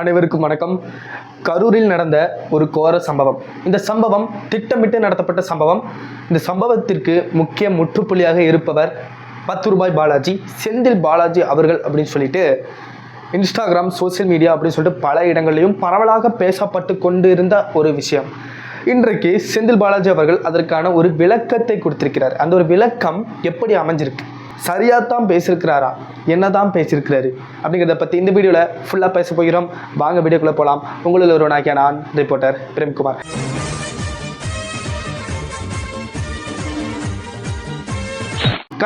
அனைவருக்கும் வணக்கம். கரூரில் நடந்த ஒரு கோர சம்பவம். இந்த சம்பவம் திட்டமிட்டு நடத்தப்பட்ட சம்பவம். இந்த சம்பவத்திற்கு முக்கிய முற்றுப்புள்ளியாக இருப்பவர் பத்து ரூபாய் பாலாஜி செந்தில் பாலாஜி அவர்கள் அப்படின்னு சொல்லிட்டு இன்ஸ்டாகிராம் சோஷியல் மீடியா அப்படின்னு சொல்லிட்டு பல இடங்களிலும் பரவலாக பேசப்பட்டு கொண்டு இருந்த ஒரு விஷயம். இன்றைக்கு செந்தில் பாலாஜி அவர்கள் அதற்கான ஒரு விளக்கத்தை கொடுத்திருக்கிறார். அந்த ஒரு விளக்கம் எப்படி அமைஞ்சிருக்கு? சரியாக தான் பேசியிருக்கிறாரா? என்ன தான் பேசியிருக்கிறாரு? அப்படிங்கிறத பற்றி இந்த வீடியோவில் ஃபுல்லாக பேச போகிறோம். வாங்க வீடியோக்குள்ளே போகலாம் உங்களில் ஒருவனாகிய நான் ரிப்போர்ட்டர் பிரேம்குமார்.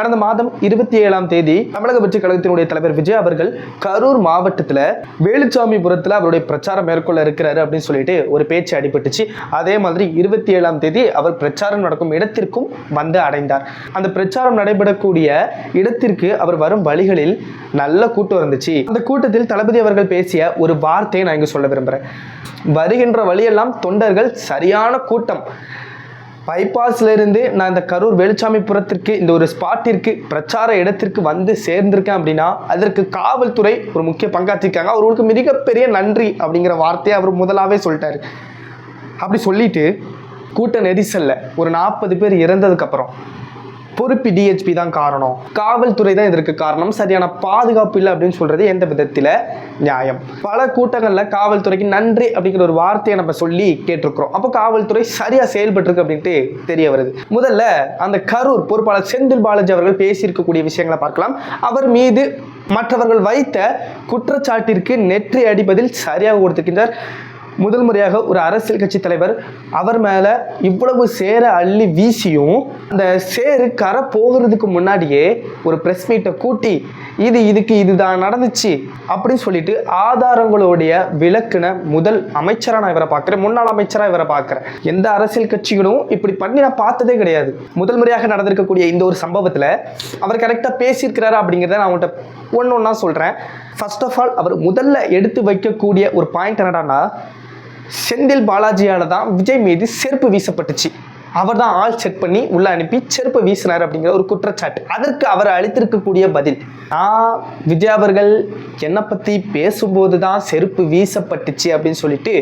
கடந்த மாதம் இருபத்தி ஏழாம் தேதி தமிழக வெற்றி கழகத்தினுடைய தலைவர் விஜய் அவர்கள் கரூர் மாவட்டத்தில் வேலுச்சாமிபுரத்தில் அவருடைய பிரச்சாரம் மேற்கொள்ள இருக்கிறாரு அப்படின்னு சொல்லிட்டு ஒரு பேச்சு அடிபட்டுச்சு. அதே மாதிரி இருபத்தி ஏழாம் தேதி அவர் பிரச்சாரம் நடக்கும் இடத்திற்கும் வந்து அடைந்தார். அந்த பிரச்சாரம் நடைபெறக்கூடிய இடத்திற்கு அவர் வரும் வழிகளில் நல்ல கூட்டம் இருந்துச்சு. அந்த கூட்டத்தில் தளபதி அவர்கள் பேசிய ஒரு வார்த்தையை நான் இங்கே சொல்ல விரும்புகிறேன் வருகின்ற வழியெல்லாம் தொண்டர்கள் சரியான கூட்டம். பைபாஸ்லேருந்து நான் இந்த கரூர் வேலுச்சாமிபுரத்திற்கு இந்த ஒரு ஸ்பாட்டிற்கு பிரச்சார இடத்திற்கு வந்து சேர்ந்திருக்கேன் அப்படின்னா அதற்கு காவல்துறை ஒரு முக்கிய பங்காற்றிருக்காங்க. அவர்களுக்கு மிகப்பெரிய நன்றி அப்படிங்கிற வார்த்தையை அவர் முதலாவே சொல்லிட்டார். அப்படி சொல்லிட்டு கூட்ட நெரிசலில் ஒரு நாற்பது பேர் இறந்ததுக்கப்புறம் பொறுப்பு டிஹெச்பி தான் காரணம். காவல்துறை தான் இதற்கு காரணம். சரியான பாதுகாப்பு இல்லை அப்படின்னு சொல்றது எந்த விதத்தில் நியாயம். பல கூட்டங்களில் காவல்துறைக்கு நன்றி அப்படிங்கிற ஒரு வார்த்தையை நம்ம சொல்லி கேட்டிருக்கிறோம். அப்போ காவல்துறை சரியா செயல்பட்டுருக்கு அப்படின்ட்டு தெரிய வருது. முதல்ல அந்த கரூர் பொறுப்பாளர் செந்தில் பாலாஜி அவர்கள் பேசியிருக்கக்கூடிய விஷயங்களை பார்க்கலாம். அவர் மீது மற்றவர்கள் வைத்த குற்றச்சாட்டிற்கு நெற்றி அடிப்பதில் சரியாக கொடுத்திருக்கின்றார். முதல் முறையாக ஒரு அரசியல் கட்சி தலைவர் அவர் மேலே இவ்வளவு சேர அள்ளி வீசியும் அந்த சேரு கரை போகிறதுக்கு முன்னாடியே ஒரு ப்ரெஸ் மீட்டை கூட்டி இது இதுக்கு இதுதான் நடந்துச்சு அப்படின்னு சொல்லிட்டு ஆதாரங்களுடைய விளக்குன முதல் அமைச்சராக நான் இவரை பார்க்குறேன். முன்னாள் அமைச்சராக இவரை பார்க்குறேன். எந்த அரசியல் கட்சிகளும் இப்படி பண்ணி நான் பார்த்ததே கிடையாது. முதல் முறையாக நடந்திருக்கக்கூடிய இந்த ஒரு சம்பவத்தில் அவர் கரெக்டாக பேசியிருக்கிறாரு அப்படிங்கிறத நான் அவன்கிட்ட ஒன்று ஒன்றா சொல்கிறேன் ஃபர்ஸ்ட் ஆஃப் ஆல் அவர் முதல்ல எடுத்து வைக்கக்கூடிய ஒரு பாயிண்ட் என்னடானா செந்தில் பாலாஜியால தான் விஜய் மீது செருப்பு வீசப்பட்டுச்சு. அவர் தான் ஆள் செக் பண்ணி உள்ள அனுப்பி செருப்பு வீசினார் அப்படிங்கிற ஒரு குற்றச்சாட்டு. அதற்கு அவர் அளித்திருக்கக்கூடிய பதில் நான் விஜய் அவர்கள் என்னை பற்றி பேசும்போது தான் செருப்பு வீசப்பட்டுச்சு அப்படின்னு சொல்லிட்டு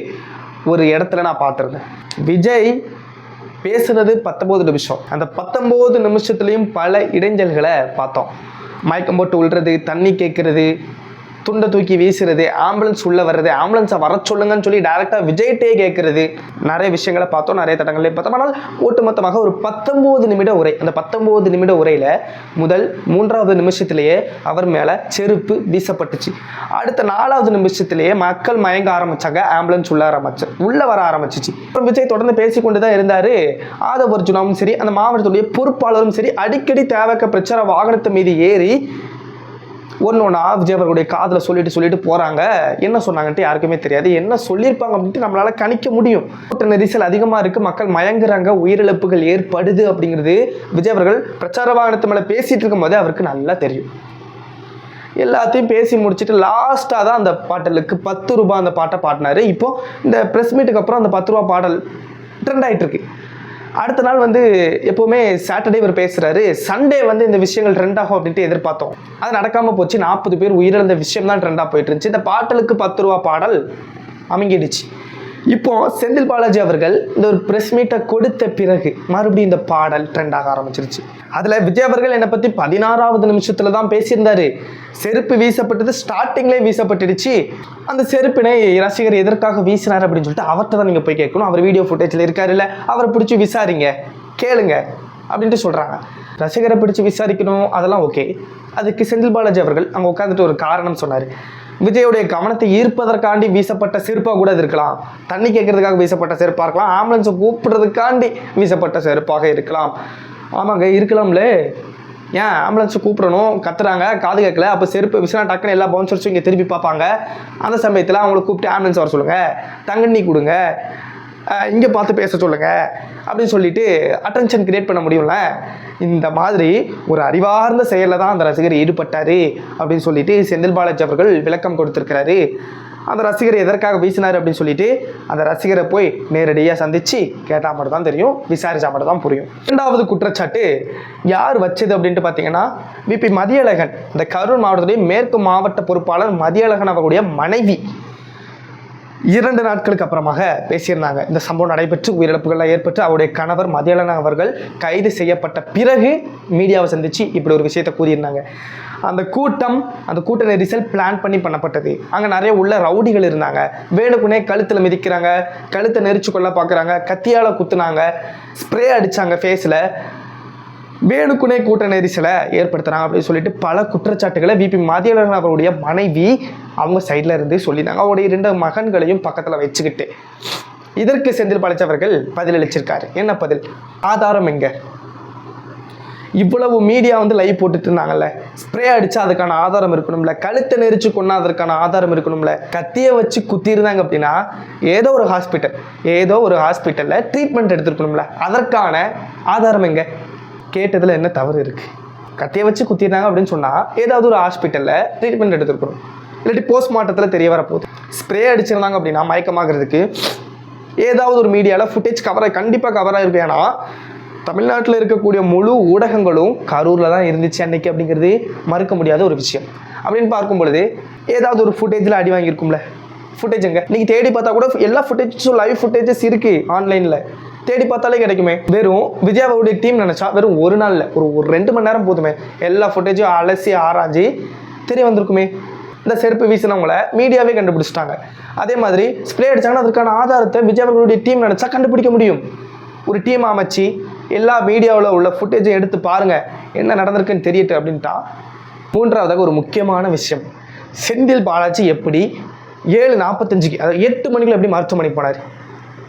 ஒரு இடத்துல நான் பார்த்துருந்தேன். விஜய் பேசுனது பத்தொம்போது நிமிஷம். அந்த பத்தொம்போது நிமிஷத்துலேயும் பல இடைஞ்சல்களை பார்த்தோம். மயக்கம் போட்டு விழுறது தண்ணி கேட்கறது துண்டை தூக்கி வீசுறது ஆம்புலன்ஸ் உள்ள வர்றது ஆம்புலன்ஸை வர சொல்லுங்கன்னு சொல்லி டேரெக்டாக விஜய்கிட்டே கேட்கறது நிறைய விஷயங்களை பார்த்தோம் நிறைய தடங்களே பார்த்தோம். ஆனால் ஒட்டுமொத்தமாக ஒரு பத்தொம்போது நிமிட உரை அந்த பத்தொம்போது நிமிட உரையில் முதல் மூன்றாவது நிமிஷத்திலேயே அவர் மேலே செருப்பு வீசப்பட்டுச்சு. அடுத்த நாலாவது நிமிஷத்திலேயே மக்கள் மயங்க ஆரம்பிச்சாங்க ஆம்புலன்ஸ் உள்ள ஆரம்பிச்சு உள்ள வர ஆரம்பிச்சிச்சு. அப்புறம் விஜய் தொடர்ந்து பேசிக்கொண்டு தான் இருந்தார். ஆதவர்ஜுனாவும் சரி அந்த மாவட்டத்துடைய பொறுப்பாளரும் சரி அடிக்கடி தேவைக்க பிரச்சார வாகனத்தை மீது ஏறி ஒன்று ஒன்றா விஜய் அவர்களுடைய காதில் சொல்லிட்டு சொல்லிட்டு போகிறாங்க என்ன சொன்னாங்கன்ட்டு யாருக்குமே தெரியாது. என்ன சொல்லியிருப்பாங்க அப்படின்ட்டு நம்மளால் கணிக்க முடியும். கூட்ட நெரிசல் அதிகமாக இருக்குது மக்கள் மயங்குறாங்க. உயிரிழப்புகள் ஏற்படுது அப்படிங்கிறது விஜய் அவர்கள் பிரச்சார வாகனத்து மேலே பேசிகிட்டு இருக்கும்போது அவருக்கு நல்லா தெரியும். எல்லாத்தையும் பேசி முடிச்சுட்டு லாஸ்ட்டாக தான் அந்த பாட்டலுக்கு பத்து ரூபா அந்த பாட்டை பாடினாரு. இப்போ இந்த ப்ரெஸ் மீட்டுக்கு அப்புறம் அந்த பத்து ரூபா பாடல் ட்ரெண்ட் ஆகிட்டு இருக்கு. அடுத்த நாள் வந்து எப்போவுமே சாட்டர்டே இவர் பேசுகிறாரு சண்டே வந்து இந்த விஷயங்கள் ட்ரெண்ட் ஆகும் அப்படின்ட்டு எதிர்பார்த்தோம். அது நடக்காமல் போச்சு. நாற்பது பேர் உயிரிழந்த விஷயம் தான் ட்ரெண்டாக போயிட்டு இருந்துச்சு. இந்த பாட்டலுக்கு பத்து ரூபா பாடல் அமைங்கிடுச்சு இப்போ செந்தில் பாலாஜி அவர்கள் இந்த ஒரு ப்ரெஸ் மீட்டை கொடுத்த பிறகு மறுபடியும் இந்த பாடல் ட்ரெண்ட் ஆக ஆரம்பிச்சிருச்சு. அதில் விஜய் அவர்கள் என்னை பற்றி பதினாறாவது நிமிஷத்தில் தான் பேசியிருந்தாரு. செருப்பு வீசப்பட்டது ஸ்டார்டிங்லேயே வீசப்பட்டுடுச்சு. அந்த செருப்பினை ரசிகர் எதற்காக வீசினார் அப்படின்னு சொல்லிட்டு அவர்கிட்ட தான் நீங்கள் போய் கேட்கணும். அவர் வீடியோ ஃபுட்டேஜில் இருக்காரு இல்லை அவரை பிடிச்சி விசாரிங்க கேளுங்க அப்படின்ட்டு சொல்கிறாங்க ரசிகரை பிடிச்சி விசாரிக்கணும் அதெல்லாம் ஓகே அதுக்கு செந்தில் பாலாஜி அவர்கள் அங்கே உட்காந்துட்டு ஒரு காரணம் சொன்னார். விஜயுடைய கவனத்தை ஈர்ப்பதற்காண்டி வீசப்பட்ட செருப்பாக கூட இது இருக்கலாம். தண்ணி கேட்கறதுக்காக வீசப்பட்ட செருப்பாக இருக்கலாம். ஆம்புலன்ஸை கூப்பிடுறதுக்காண்டி வீசப்பட்ட செருப்பாக இருக்கலாம். ஆமாங்க இருக்கலாம்ல. ஏன் ஆம்புலன்ஸை கூப்பிடணும்? கத்துறாங்க காது கேட்கல. அப்போ செருப்பு விசினா டக்குன்னு எல்லா பவுன்சர்ஸும் இங்கே திருப்பி பார்ப்பாங்க. அந்த சமயத்தில் அவங்களை கூப்பிட்டு ஆம்புலன்ஸ் வர சொல்லுங்கள் தங்கண்ணி கொடுங்க. இங்கே பார்த்து பேச சொல்லுங்கள் அப்படின்னு சொல்லிட்டு அட்டென்ஷன் கிரியேட் பண்ண முடியும்ல? இந்த மாதிரி ஒரு அறிவார்ந்த செயலில் தான் அந்த ரசிகர் ஈடுபட்டார் அப்படின்னு சொல்லிட்டு செந்தில் பாலாஜி அவர்கள் விளக்கம் கொடுத்துருக்கிறாரு. அந்த ரசிகர் எதற்காக வீசினார் அப்படின்னு சொல்லிட்டு அந்த ரசிகரை போய் நேரடியாக சந்தித்து கேட்டால் மட்டும் தான் தெரியும் விசாரிச்சா மட்டும் தான் புரியும். இரண்டாவது குற்றச்சாட்டு யார் வச்சது அப்படின்ட்டு பார்த்தீங்கன்னா விபி மதியழகன் இந்த கரூர் மாவட்டத்துடைய மேற்கு மாவட்ட பொறுப்பாளர் மதியழகன் அவர்களுடைய மனைவி. இரண்டு நாட்களுக்கு அப்புறமாக பேசியிருந்தாங்க. இந்த சம்பவம் நடைபெற்று உயிரிழப்புகள்லாம் ஏற்பட்டு அவருடைய கணவர் மதியழன் அவர்கள் கைது செய்யப்பட்ட பிறகு மீடியாவை சந்திச்சு இப்படி ஒரு விஷயத்தை கூறியிருந்தாங்க. அந்த கூட்டம் அந்த கூட்ட நெரிசல் பிளான் பண்ணி பண்ணப்பட்டது. அங்கே நிறைய உள்ள ரவுடிகள் இருந்தாங்க. வேணுக்குனே கழுத்தில் மிதிக்கிறாங்க கழுத்தை நெரிச்சு கொள்ள பார்க்குறாங்க கத்தியால் குத்துனாங்க ஸ்ப்ரே அடித்தாங்க ஃபேஸில் வேணுக்குனே கூட்ட நெரிசலை ஏற்படுத்துகிறாங்க அப்படின்னு சொல்லிட்டு பல குற்றச்சாட்டுகளை விபி மதியழகன் அவருடைய மனைவி அவங்க சைடில் இருந்து சொல்லியிருந்தாங்க. அவருடைய இரண்டு மகன்களையும் பக்கத்தில் வச்சுக்கிட்டு. இதற்கு செந்தில் பாலாஜி பதிலளிச்சிருக்காரு. என்ன பதில்? ஆதாரம் எங்க? இவ்வளவு மீடியா வந்து லைவ் போட்டுட்டு இருந்தாங்கல்ல. ஸ்ப்ரே அடிச்சா அதுக்கான ஆதாரம் இருக்கணும்ல. கழுத்தை நெரிச்சு கொண்டா அதற்கான ஆதாரம் இருக்கணும்ல. கத்தியை வச்சு குத்திருந்தாங்க அப்படின்னா ஏதோ ஒரு ஹாஸ்பிட்டல் ஏதோ ஒரு ஹாஸ்பிட்டலில் ட்ரீட்மெண்ட் எடுத்துருக்கணும்ல. அதற்கான ஆதாரம் எங்க? கேட்டதில் என்ன தவறு இருக்குது கத்தியை வச்சு குத்திருந்தாங்க அப்படின்னு சொன்னால் ஏதாவது ஒரு ஹாஸ்பிட்டலில் ட்ரீட்மெண்ட் எடுத்துருக்கணும். இல்லாட்டி போஸ்ட்மார்ட்டத்தில் தெரிய வரப்போகுது. ஸ்ப்ரே அடிச்சிருந்தாங்க அப்படின்னா மயக்கமாகிறதுக்கு ஏதாவது ஒரு மீடியாவில் ஃபுட்டேஜ் கவராக கண்டிப்பாக கவராக இருக்கு ஏன்னா தமிழ்நாட்டில் இருக்கக்கூடிய முழு ஊடகங்களும் கரூரில் தான் இருந்துச்சு அன்னைக்கு அப்படிங்கிறது மறுக்க முடியாத ஒரு விஷயம். அப்படின்னு பார்க்கும் பொழுது ஏதாவது ஒரு ஃபுட்டேஜில் அடி வாங்கியிருக்கும்ல. ஃபுட்டேஜ் எங்கே? நீங்கள் தேடி பார்த்தா கூட எல்லா ஃபுட்டேஜஸும் லைவ் ஃபுட்டேஜஸ் இருக்குது ஆன்லைனில் தேடி பார்த்தாலே கிடைக்குமே. வெறும் விஜயாவுடைய டீம் நினச்சா வெறும் ஒரு நாளில் ஒரு ஒரு ரெண்டு மணி நேரம் போதுமே. எல்லா ஃபுட்டேஜும் அலசி ஆராய்ஞ்சி தெரிய வந்திருக்குமே. இந்த செருப்பு வீசினவங்கள மீடியாவே கண்டுபிடிச்சிட்டாங்க. அதே மாதிரி ஸ்ப்ரே அடிச்சாங்கன்னா அதற்கான ஆதாரத்தை விஜயவர்களுடைய டீம் நினச்சா கண்டுபிடிக்க முடியும். ஒரு டீம் அமைச்சு எல்லா மீடியாவில் உள்ள ஃபுட்டேஜை எடுத்து பாருங்க என்ன நடந்திருக்குன்னு தெரியட்டு அப்படின்ட்டா மூன்றாவதாக ஒரு முக்கியமான விஷயம். செந்தில் பாலாஜி எப்படி ஏழு நாற்பத்தஞ்சுக்கு அதாவது எட்டு மணிக்குள்ள எப்படி மருத்துவமனைக்கு போனார்?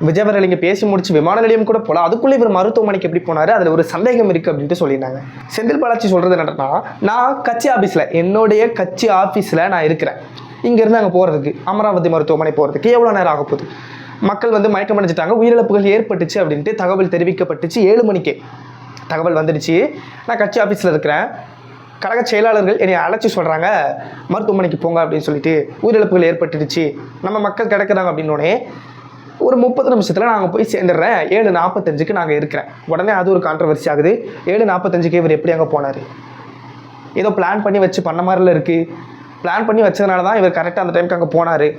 விஜய் அவர்கள் இங்கே பேசி முடிச்சு விமான நிலையம் கூட போகலாம் அதுக்குள்ளே இவர் மருத்துவமனைக்கு எப்படி போனார்? அதில் ஒரு சந்தேகம் இருக்குது அப்படின்ட்டு சொல்லியிருந்தாங்க. செந்தில் பாலாஜி சொல்கிறது என்னன்னா நான் கட்சி ஆஃபீஸில் என்னுடைய கட்சி ஆஃபீஸில் நான் இருக்கிறேன். இங்கேருந்து அங்கே போகிறதுக்கு அமராவதி மருத்துவமனை போகிறதுக்கு எவ்வளோ நேரம் ஆக போகுது? மக்கள் வந்து மயக்கம் அடைஞ்சிட்டாங்க உயிரிழப்புகள் ஏற்பட்டுச்சு அப்படின்ட்டு தகவல் தெரிவிக்கப்பட்டுச்சு ஏழு மணிக்கே. தகவல் வந்துடுச்சு. நான் கட்சி ஆஃபீஸில் இருக்கிறேன். கழக செயலாளர்கள் என்னை அழைச்சி சொல்கிறாங்க மருத்துவமனைக்கு போங்க அப்படின்னு சொல்லிட்டு உயிரிழப்புகள் ஏற்பட்டுடுச்சு. நம்ம மக்கள் கிடக்குறாங்க அப்படின்னோடனே ஒரு முப்பது நிமிஷத்தில் நாங்கள் போய் சேர்ந்துடுறேன் ஏழு நாற்பத்தஞ்சுக்கு நாங்கள் இருக்கிறேன். உடனே அது ஒரு கான்ட்ரவர்சி ஆகுது. ஏழு நாற்பத்தஞ்சுக்கு இவர் எப்படி அங்கே போனார்? ஏதோ பிளான் பண்ணி வச்சு பண்ண மாதிரில இருக்குது பிளான் பண்ணி வச்சதுனால தான் இவர் கரெக்டாக அந்த டைமுக்கு அங்கே போனார்.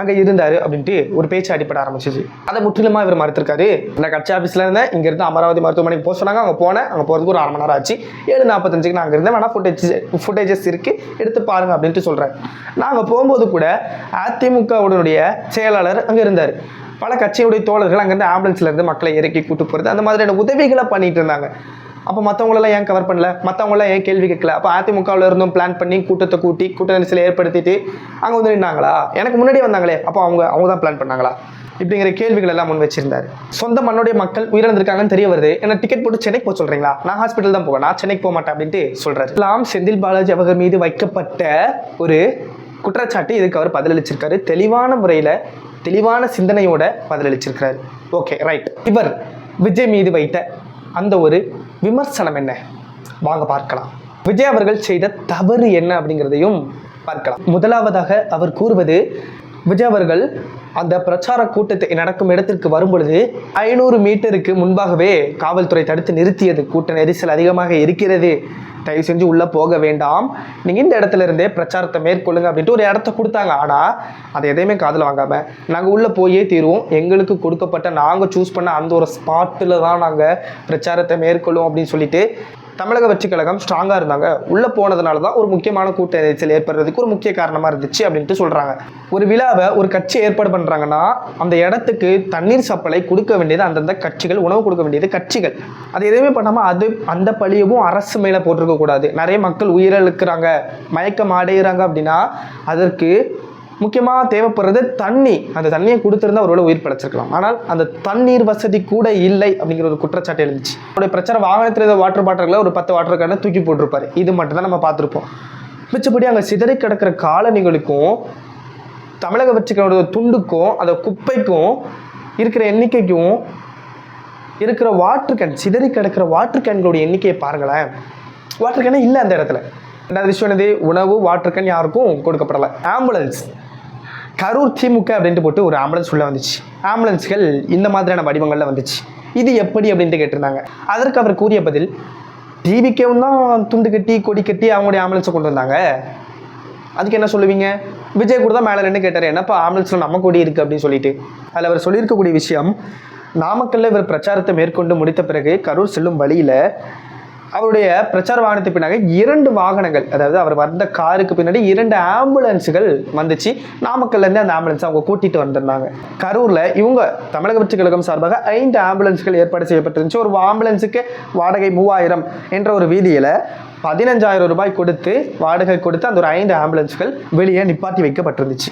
அங்கே இருந்தார் அப்படின்ட்டு ஒரு பேச்சு அடிப்பட ஆரம்பிச்சிச்சு அதை முற்றிலுமாக இவர் மறுத்திருக்காரு. நான் கட்சி ஆஃபீஸில் இருந்தேன். இங்கேருந்து அமராவதி மருத்துவமனைக்கு போக சொன்னாங்க. அங்கே போனேன். அங்கே போகிறதுக்கு ஒரு அரை மணி நேரம் ஆச்சு. ஏழு நாற்பத்தஞ்சுக்கு நான் அங்கே இருந்தேன். வேணால் ஃபுட்டேஜ் ஃபுட்டேஜஸ் இருக்குது எடுத்து பாருங்க அப்படின்ட்டு சொல்கிறேன் நாங்கள் போகும்போது கூட அதிமுகவுடைய செயலாளர் அங்கே இருந்தார். பல கட்சியுடைய தோழர்கள் அங்கேருந்து ஆம்புலன்ஸ்லேருந்து மக்களை இறக்கி கூட்டு போகிறது அந்த மாதிரியான உதவிகளை பண்ணிட்டு இருந்தாங்க. அப்போ மற்றவங்களெல்லாம் ஏன் கவர் பண்ணல? மற்றவங்களாம் ஏன் கேள்வி கேட்கல? அப்போ அதிமுகவில் இருந்தும் பிளான் பண்ணி கூட்டத்தை கூட்டி கூட்ட நெரிசலை ஏற்படுத்திட்டு அங்கே வந்து நின்னாங்களா? எனக்கு முன்னாடி வந்தாங்களே. அப்போ அவங்க அவங்க தான் பிளான் பண்ணாங்களா? இப்படிங்கிற கேள்விகள் எல்லாம் முன் வச்சிருந்தார். சொந்த மண்ணுடைய மக்கள் உயிரிழந்திருக்காங்கன்னு தெரிய வருது. என்ன டிக்கெட் போட்டு சென்னைக்கு போக சொல்றீங்களா? நான் ஹாஸ்பிட்டல் தான் போவேன். நான் சென்னைக்கு போக மாட்டேன் அப்படின்ட்டு சொல்றாரு. லாம் செந்தில் பாலாஜி அவர்கள் மீது வைக்கப்பட்ட ஒரு குற்றச்சாட்டு இதுக்கு அவர் பதிலளிச்சிருக்காரு. தெளிவான முறையில் தெளிவான சிந்தனையோட பதிலளிச்சிருக்கிறார். ஓகே ரைட் இவர் விஜய் மீது வைத்த அந்த ஒரு விமர்சனம் என்ன? வாங்க பார்க்கலாம். விஜய் அவர்கள் செய்த தவறு என்ன அப்படிங்கிறதையும் பார்க்கலாம். முதலாவதாக அவர் கூறுவது விஜய் அவர்கள் அந்த பிரச்சார கூட்டத்தை நடக்கும் இடத்திற்கு வரும்பொழுது ஐநூறு மீட்டருக்கு முன்பாகவே காவல்துறை தடுத்து நிறுத்தியது. கூட்ட நெரிசல் அதிகமாக இருக்கிறது. தயவு செஞ்சு உள்ளே போக வேண்டாம். நீங்கள் இந்த இடத்துல இருந்தே பிரச்சாரத்தை மேற்கொள்ளுங்க அப்படின்ட்டு ஒரு இடத்த கொடுத்தாங்க. ஆனால் அதை எதையுமே காதில் வாங்காமல் நாங்கள் உள்ளே போயே தீருவோம். எங்களுக்கு கொடுக்கப்பட்ட நாங்கள் சூஸ் பண்ண அந்த ஒரு ஸ்பாட்டில் தான் நாங்கள் பிரச்சாரத்தை மேற்கொள்ளுவோம் அப்படின்னு சொல்லிட்டு தமிழக வெற்றி கழகம் ஸ்ட்ராங்காக இருந்தாங்க. உள்ளே போனதுனால தான் ஒரு முக்கியமான கூட்ட நெரிசல் ஏற்படுறதுக்கு ஒரு முக்கிய காரணமாக இருந்துச்சு அப்படின்ட்டு சொல்கிறாங்க ஒரு விழாவை ஒரு கட்சி ஏற்பாடு பண்ணுறாங்கன்னா அந்த இடத்துக்கு தண்ணீர் சப்ளை கொடுக்க வேண்டியது அந்தந்த கட்சிகள் உணவு கொடுக்க வேண்டியது கட்சிகள். அது எதுவுமே பண்ணாமல் அது அந்த பழியவும் அரசு மேலே போட்டிருக்கக்கூடாது நிறைய மக்கள் உயிரிழக்கிறாங்க மயக்கம் அடைகிறாங்க அப்படின்னா அதற்கு முக்கியமாக தேவைப்படுறது தண்ணி. அந்த தண்ணியை கொடுத்துருந்தா ஒருவேளை உயிர் படைச்சிருக்கலாம் ஆனால் அந்த தண்ணீர் வசதி கூட இல்லை அப்படிங்கிற ஒரு குற்றச்சாட்டு எழுந்துச்சு. அவருடைய பிரச்சனை வாகனத்தில் இருந்த வாட்டர் பாட்டிலில் ஒரு பத்து வாட்டர் கேனை தூக்கி போட்டிருப்பாரு. இது மட்டும் தான் நம்ம பார்த்துருப்போம். மிச்சப்படி அங்கே சிதறி கிடக்கிற காலனிகளுக்கும் தமிழக வெற்றிகளோட துண்டுக்கும் அந்த குப்பைக்கும் இருக்கிற எண்ணிக்கைக்கும் இருக்கிற வாட்டர் கேன் சிதறி கிடக்கிற வாட்டர் கேன்களுடைய எண்ணிக்கையை பாருங்களேன். வாட்டர் கேனே இல்லை அந்த இடத்துல. ரெண்டாவது விஷயம் என்னது? உணவு வாட்டர் கேன் யாருக்கும் கொடுக்கப்படலை. ஆம்புலன்ஸ் கரூர் திமுக அப்படின்ட்டு போட்டு ஒரு ஆம்புலன்ஸ் உள்ளே வந்துச்சு. ஆம்புலன்ஸ்கள் இந்த மாதிரியான வடிவங்களில் வந்துச்சு. இது எப்படி அப்படின்ட்டு கேட்டிருந்தாங்க. அதற்கு அவர் கூறிய பதில் டிவிக்கேவும் தான் துண்டு கட்டி கொடி கட்டி அவங்களுடைய ஆம்புலன்ஸை கொண்டு வந்தாங்க. அதுக்கு என்ன சொல்லுவீங்க? விஜய் கூட தான் மேலே நின்று கேட்டார் என்னப்பா ஆம்புலன்ஸில் நம்ம கொடி இருக்குது அப்படின்னு சொல்லிட்டு. அதில் அவர் சொல்லியிருக்கக்கூடிய விஷயம் நாமக்கல்ல இவர் பிரச்சாரத்தை மேற்கொண்டு முடித்த பிறகு கரூர் செல்லும் வழியில் அவருடைய பிரச்சார வாகனத்து பின்னாக இரண்டு வாகனங்கள் அதாவது அவர் வந்த காருக்கு பின்னாடி இரண்டு ஆம்புலன்ஸுகள் வந்துச்சு. நாமக்கல்ல இருந்து அந்த ஆம்புலன்ஸ் அவங்க கூட்டிட்டு வந்திருந்தாங்க. கரூர்ல இவங்க தமிழக வெற்றி கழகம் சார்பாக ஐந்து ஆம்புலன்ஸ்கள் ஏற்பாடு செய்யப்பட்டிருந்துச்சு. ஒரு ஆம்புலன்ஸுக்கு வாடகை மூவாயிரம் என்ற ஒரு வீதியில பதினஞ்சாயிரம் ரூபாய் கொடுத்து வாடகை கொடுத்து அந்த ஒரு ஐந்து ஆம்புலன்ஸ்கள் வெளியே நிப்பாட்டி வைக்கப்பட்டிருந்துச்சு.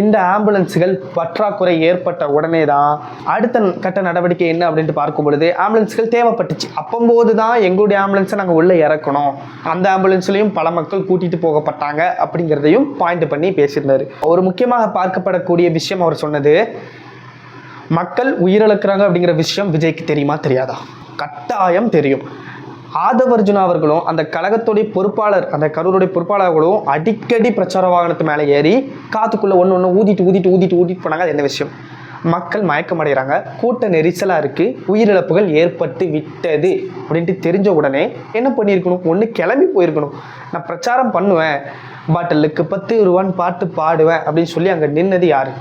இந்த ஆம்புலன்ஸுகள் பற்றாக்குறை ஏற்பட்ட உடனே தான் அடுத்த கட்ட நடவடிக்கை என்ன அப்படின்ட்டு பார்க்கும் பொழுது ஆம்புலன்ஸ்கள் தேவைப்பட்டுச்சு. அப்பம்போது தான் எங்களுடைய ஆம்புலன்ஸை நாங்கள் உள்ளே இறக்கணும். அந்த ஆம்புலன்ஸ்லையும் பல மக்கள் கூட்டிட்டு போகப்பட்டாங்க அப்படிங்கிறதையும் பாயிண்ட் பண்ணி பேசியிருந்தார். ஒரு முக்கியமாக பார்க்கப்படக்கூடிய விஷயம் அவர் சொன்னது மக்கள் உயிரிழக்கிறாங்க அப்படிங்கிற விஷயம் விஜய்க்கு தெரியுமா தெரியாதா? கட்டாயம் தெரியும். ஆதவர்ஜுனா அவர்களும் அந்த கழகத்துடைய பொறுப்பாளர் அந்த கரூருடைய பொறுப்பாளர்களும் அடிக்கடி பிரச்சார வாகனத்து மேலே ஏறி காத்துக்குள்ள ஒன்று ஒன்று ஊதிட்டு ஊதிட்டு ஊதிட்டு ஊதிட்டு போனாங்க. அது என்ன விஷயம்? மக்கள் மயக்கமடைகிறாங்க கூட்ட நெரிசலாக இருக்குது உயிரிழப்புகள் ஏற்பட்டு விட்டது அப்படின்ட்டு தெரிஞ்ச உடனே என்ன பண்ணியிருக்கணும்? ஒன்று கிளம்பி போயிருக்கணும். நான் பிரச்சாரம் பண்ணுவேன் பாட்டிலுக்கு பத்து ரூபான்னு பாட்டு பாடுவேன் அப்படின்னு சொல்லி அங்கே நின்னது யாரு?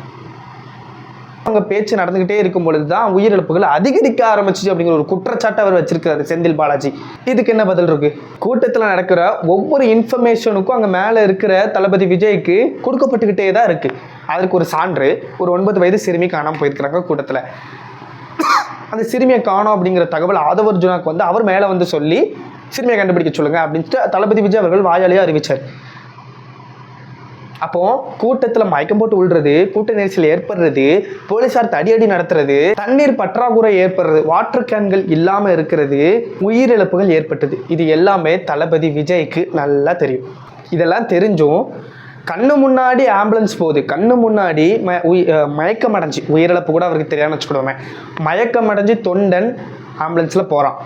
அவங்க பேச்சு நடந்துகிட்டே இருக்கும் பொழுது தான் உயிரிழப்புகள் அதிகரிக்க ஆரம்பிச்சிச்சு அப்படிங்கிற ஒரு குற்றச்சாட்டை அவர் வச்சிருக்காரு செந்தில் பாலாஜி. இதுக்கு என்ன பதில் இருக்கு? கூட்டத்தில் நடக்கிற ஒவ்வொரு இன்ஃபர்மேஷனுக்கும் அங்கே மேலே இருக்கிற தளபதி விஜய்க்கு கொடுக்கப்பட்டுக்கிட்டே தான் இருக்கு. அதற்கு ஒரு சான்று ஒரு ஒன்பது வயது சிறுமி காணாமல் போயிருக்கிறாங்க கூட்டத்தில். அந்த சிறுமியை காணோம் அப்படிங்கிற தகவல் ஆதவர்ஜுனாக்கு வந்து அவர் மேலே வந்து சொல்லி சிறுமியை கண்டுபிடிக்க சொல்லுங்க அப்படின்ட்டு தளபதி விஜய் அவர்கள் வாயாலேயே அறிவிச்சார். அப்போ கூட்டத்துல மயக்கம் போட்டு விழுறது கூட்ட நெரிசல் ஏற்படுறது போலீசார் தடியடி நடத்துறது தண்ணீர் பற்றாக்குறை ஏற்படுறது வாட்டர் கேன்கள் இல்லாம இருக்கிறது உயிரிழப்புகள் ஏற்பட்டது. இது எல்லாமே தளபதி விஜய்க்கு நல்லா தெரியும். இதெல்லாம் தெரிஞ்சும் கண்ணு முன்னாடி ஆம்புலன்ஸ் போகுது. கண்ணு முன்னாடி ம உயி- மயக்கம் அடைஞ்சு உயிரிழப்பு கூட அவருக்கு தெரியாமல் வச்சுக்கிடுவோமே மயக்கம் அடைஞ்சு தொண்டன் ஆம்புலன்ஸில் போகிறான்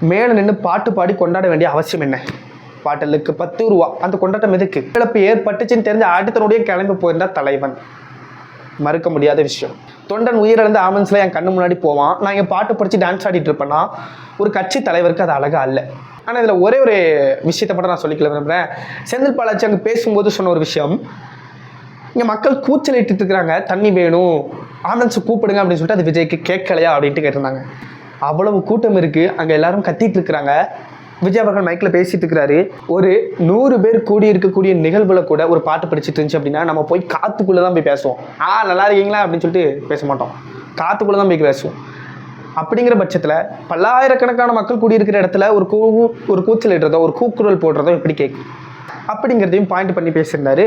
மேலே நின்று பாட்டு பாடி கொண்டாட வேண்டிய அவசியம் என்ன? பாட்டலுக்கு பத்து ரூபா. அந்த கொண்டாட்டம் எதுக்கு? இழப்பு ஏற்பட்டுச்சுன்னு தெரிஞ்ச அடுத்தனுடைய கிளம்பி போயிருந்தா தலைவன். மறுக்க முடியாத விஷயம். தொண்டன் உயிரிழந்த ஆம்புலன்ஸ்ல என் கண்ணு முன்னாடி போவான். நான் என் பாட்டு படிச்சு டான்ஸ் ஆடிட்டு இருப்பேன்னா ஒரு கட்சி தலைவருக்கு அது அழகா அல்ல ஆனால் இதில் ஒரே ஒரு விஷயத்தை மட்டும் நான் சொல்லிக்கல விரும்புகிறேன் செந்தில் பாலாஜி அங்கே பேசும்போது சொன்ன ஒரு விஷயம். இங்கே மக்கள் கூச்சலிட்டு இருக்கிறாங்க. தண்ணி வேணும். ஆம்புலன்ஸ் கூப்பிடுங்க அப்படின்னு சொல்லிட்டு அது விஜய்க்கு கேட்கலையா அப்படின்ட்டு கேட்டிருந்தாங்க. அவ்வளவு கூட்டம் இருக்கு. அங்கே எல்லாரும் கத்திட்டு இருக்கிறாங்க. விஜய் அவர்கள் மைக்கில் பேசிட்டு இருக்கிறாரு. ஒரு நூறு பேர் கூடி இருக்கக்கூடிய நிகழ்வுல கூட ஒரு பாட்டு படிச்சுட்டு இருந்துச்சு அப்படின்னா நம்ம போய் காத்துக்குள்ளே தான் போய் பேசுவோம். ஆ நல்லா இருக்கீங்களா? அப்படின்னு சொல்லிட்டு பேச மாட்டோம். காத்துக்குள்ளே தான் போய் பேசுவோம். அப்படிங்கிற பட்சத்தில் பல்லாயிரக்கணக்கான மக்கள் கூடியிருக்கிற இடத்துல ஒரு கூ ஒரு கூச்சல் இடுறதோ ஒரு கூக்குரல் போடுறதோ எப்படி கேட்கும்? அப்படிங்கிறதையும் பாயிண்ட் பண்ணி பேசியிருந்தாரு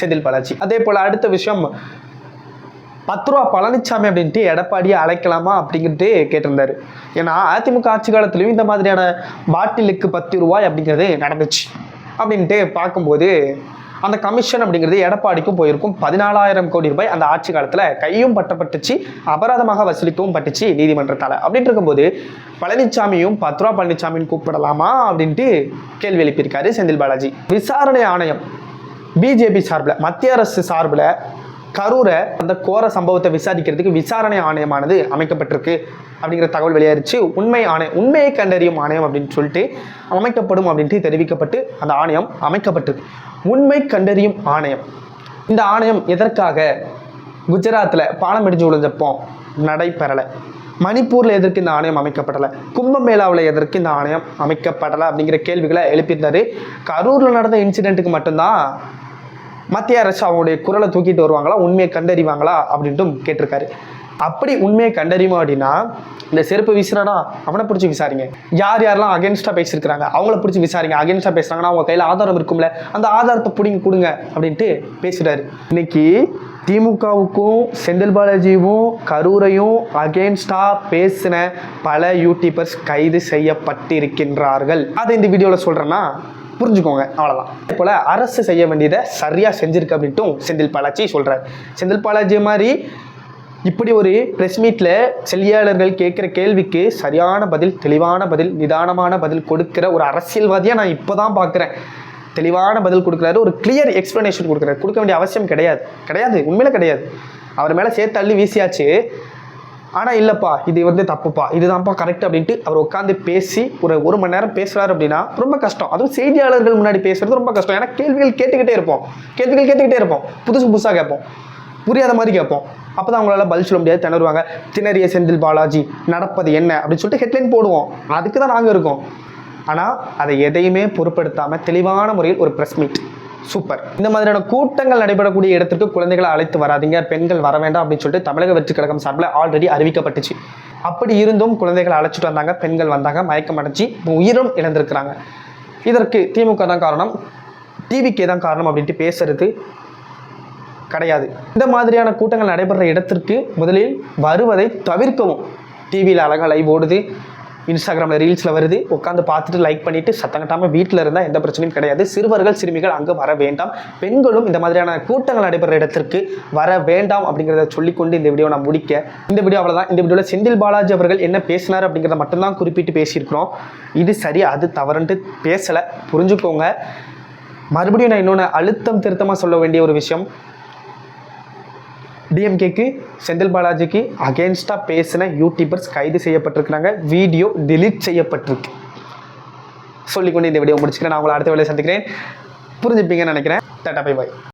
செந்தில் பாலாஜி. அதே போல் அடுத்த விஷயம் பத்து ரூபா பழனிசாமி அப்படின்ட்டு எடப்பாடியை அழைக்கலாமா அப்படின்ட்டு கேட்டிருந்தாரு. ஏன்னா அதிமுக ஆட்சி காலத்துலையும் இந்த மாதிரியான பாட்டிலுக்கு பத்து ரூபாய் அப்படிங்கிறது நடந்துச்சு. அப்படின்ட்டு பார்க்கும்போது அந்த கமிஷன் அப்படிங்கிறது எடப்பாடிக்கும் போயிருக்கும். பதினாலாயிரம் கோடி ரூபாய் அந்த ஆட்சி காலத்தில் கையும் பட்டப்பட்டுச்சு அபராதமாக வசூலிக்கவும் பட்டுச்சு நீதிமன்றத்தால். அப்படின்ட்டு இருக்கும்போது பழனிசாமியும் பத்து ரூபா பழனிசாமின்னு கூப்பிடலாமா அப்படின்ட்டு கேள்வி எழுப்பியிருக்காரு செந்தில் பாலாஜி. விசாரணை ஆணையம் பிஜேபி சார்பில் மத்திய அரசு சார்பில் கரூரை அந்த கோர சம்பவத்தை விசாரிக்கிறதுக்கு விசாரணை ஆணையமானது அமைக்கப்பட்டிருக்கு அப்படிங்கிற தகவல் வெளியாயிருச்சு. உண்மை ஆணையம் உண்மையை கண்டறியும் ஆணையம் அப்படின்னு சொல்லிட்டு அமைக்கப்படும் அப்படின்ட்டு தெரிவிக்கப்பட்டு அந்த ஆணையம் அமைக்கப்பட்டிருக்கு. உண்மை கண்டறியும் ஆணையம். இந்த ஆணையம் எதற்காக குஜராத்தில் பாலம் இடிஞ்சு விழுந்தப்போ நடைபெறலை? மணிப்பூரில் எதற்கு இந்த ஆணையம் அமைக்கப்படலை? கும்பமேளாவில் எதற்கு இந்த ஆணையம் அமைக்கப்படலை அப்படிங்கிற கேள்விகளை எழுப்பியிருந்தாரு. கரூரில் நடந்த இன்சிடெண்ட்டுக்கு மட்டும்தான் மத்திய அரசு அவங்களுடைய குரலை தூக்கிட்டு வருவாங்களா? உண்மையை கண்டறிவாங்களா? அப்படின்ட்டும் கேட்டிருக்காரு. அப்படி உண்மையை கண்டறியுமா அப்படின்னா இந்த செருப்பு வீசுறானா அவனை பிடிச்சி விசாரிங்க. யார் யாரெல்லாம் அகேன்ஸ்டாக பேசியிருக்கிறாங்க? அவங்கள பிடிச்சி விசாரிங்க. அகேன்ஸ்டாக பேசுறாங்கன்னா அவங்க கையில் ஆதாரம் இருக்கும்ல. அந்த ஆதாரத்தை பிடிங்க கொடுங்க அப்படின்ட்டு பேசுறாரு இன்னைக்கு திமுகவுக்கும் செந்தில் பாலாஜியும் கரூரையும் அகேன்ஸ்டா பேசின பல யூடியூபர்ஸ் கைது செய்யப்பட்டிருக்கின்றார்கள். அதை இந்த வீடியோவில் சொல்றேன்னா புரிஞ்சுக்கோங்க. அவ்வளோதான் அதே போல் அரசு செய்ய வேண்டியதை சரியாக செஞ்சிருக்கு அப்படின்ட்டும் செந்தில் பாலாஜி சொல்கிறார் செந்தில் பாலாஜி மாதிரி இப்படி ஒரு ப்ரெஸ் மீட்டில் செல்லியாளர்கள் கேட்குற கேள்விக்கு சரியான பதில் தெளிவான பதில் நிதானமான பதில் கொடுக்கிற ஒரு அரசியல்வாதியாக நான் இப்போ தான் பார்க்குறேன் தெளிவான பதில் கொடுக்குறாரு ஒரு கிளியர் எக்ஸ்ப்ளனேஷன் கொடுக்குறாரு. கொடுக்க வேண்டிய அவசியம் கிடையாது. கிடையாது உண்மையில கிடையாது. அவர் மேலே சேர்த்து தள்ளி வீசியாச்சு. ஆனால் இல்லைப்பா இது வந்து தப்புப்பா. இதுதான்ப்பா கரெக்ட் அப்படின்ட்டு அவர் உட்காந்து பேசி ஒரு ஒரு மணி நேரம் பேசுகிறார் அப்படின்னா ரொம்ப கஷ்டம். அதுவும் செய்தியாளர்கள் முன்னாடி பேசுறது ரொம்ப கஷ்டம். ஏன்னா கேள்விகள் கேட்டுக்கிட்டே இருப்போம். கேள்விகள் கேட்டுக்கிட்டே இருப்போம். புதுசு புதுசாக கேட்போம். புரியாத மாதிரி கேட்போம். அப்போ தான் அவங்களால பதில் சொல்ல முடியாது. திணறுவாங்க திணறிய செந்தில் பாலாஜி நடப்பது என்ன? அப்படின்னு சொல்லிட்டு ஹெட்லைன் போடுவோம். அதுக்கு தான் நாங்கள் இருக்கோம். ஆனால் அதை எதையுமே பொருட்படுத்தாமல் தெளிவான முறையில் ஒரு ப்ரெஸ் மீட் சூப்பர். இந்த மாதிரியான கூட்டங்கள் நடைபெறக்கூடிய இடத்திற்கு குழந்தைகளை அழைத்து வராதீங்க பெண்கள் வர வேண்டாம் அப்படின்னு சொல்லிட்டு தமிழக வெற்றி கழகம் சார்பில் ஆல்ரெடி அறிவிக்கப்பட்டுச்சு. அப்படி இருந்தும் குழந்தைகளை அழைச்சிட்டு வந்தாங்க பெண்கள் வந்தாங்க மயக்கம் அடைஞ்சு உயிரும் இழந்திருக்கிறாங்க. இதற்கு திமுக தான் காரணம் டிவிக்கே தான் காரணம் அப்படின்ட்டு பேசுறது கிடையாது. இந்த மாதிரியான கூட்டங்கள் நடைபெற இடத்திற்கு முதலில் வருவதை தவிர்க்கவும். டிவியில் அழகாக லைவ் ஓடுது இன்ஸ்டாகிராமில் ரீல்ஸில் வருது. உட்காந்து பார்த்துட்டு லைக் பண்ணிவிட்டு சத்தங்கட்டாமல் வீட்டில் இருந்தால் எந்த பிரச்சனையும் கிடையாது. சிறுவர்கள் சிறுமிகள் அங்கே வர வேண்டாம். பெண்களும் இந்த மாதிரியான கூட்டங்கள் நடைபெற இடத்திற்கு வர வேண்டாம் அப்படிங்கிறத சொல்லிக்கொண்டு இந்த வீடியோ நான் முடிக்க. இந்த வீடியோ அவ்வளோதான் இந்த வீடியோவில் செந்தில் பாலாஜி அவர்கள் என்ன பேசினார் அப்படிங்கிறத மட்டும்தான் குறிப்பிட்டு பேசியிருக்கிறோம். இது சரி அது தவறுன்ட்டு பேசலை. புரிஞ்சுக்கோங்க. மறுபடியும் நான் இன்னொன்று அழுத்தம் திருத்தமாக சொல்ல வேண்டிய ஒரு விஷயம். டிஎம்கேக்கு செந்தில் பாலாஜிக்கு அகேன்ஸ்டாக பேசின யூடியூபர்ஸ் கைது செய்யப்பட்டிருக்கிறாங்க. வீடியோ டிலீட் செய்யப்பட்டிருக்கு. சொல்லிக்கொண்டு இந்த வீடியோ முடிச்சுக்கிறேன். நான் உங்களை அடுத்த வேலையை சந்திக்கிறேன். புரிஞ்சுப்பீங்கன்னு நினைக்கிறேன். Tata bye bye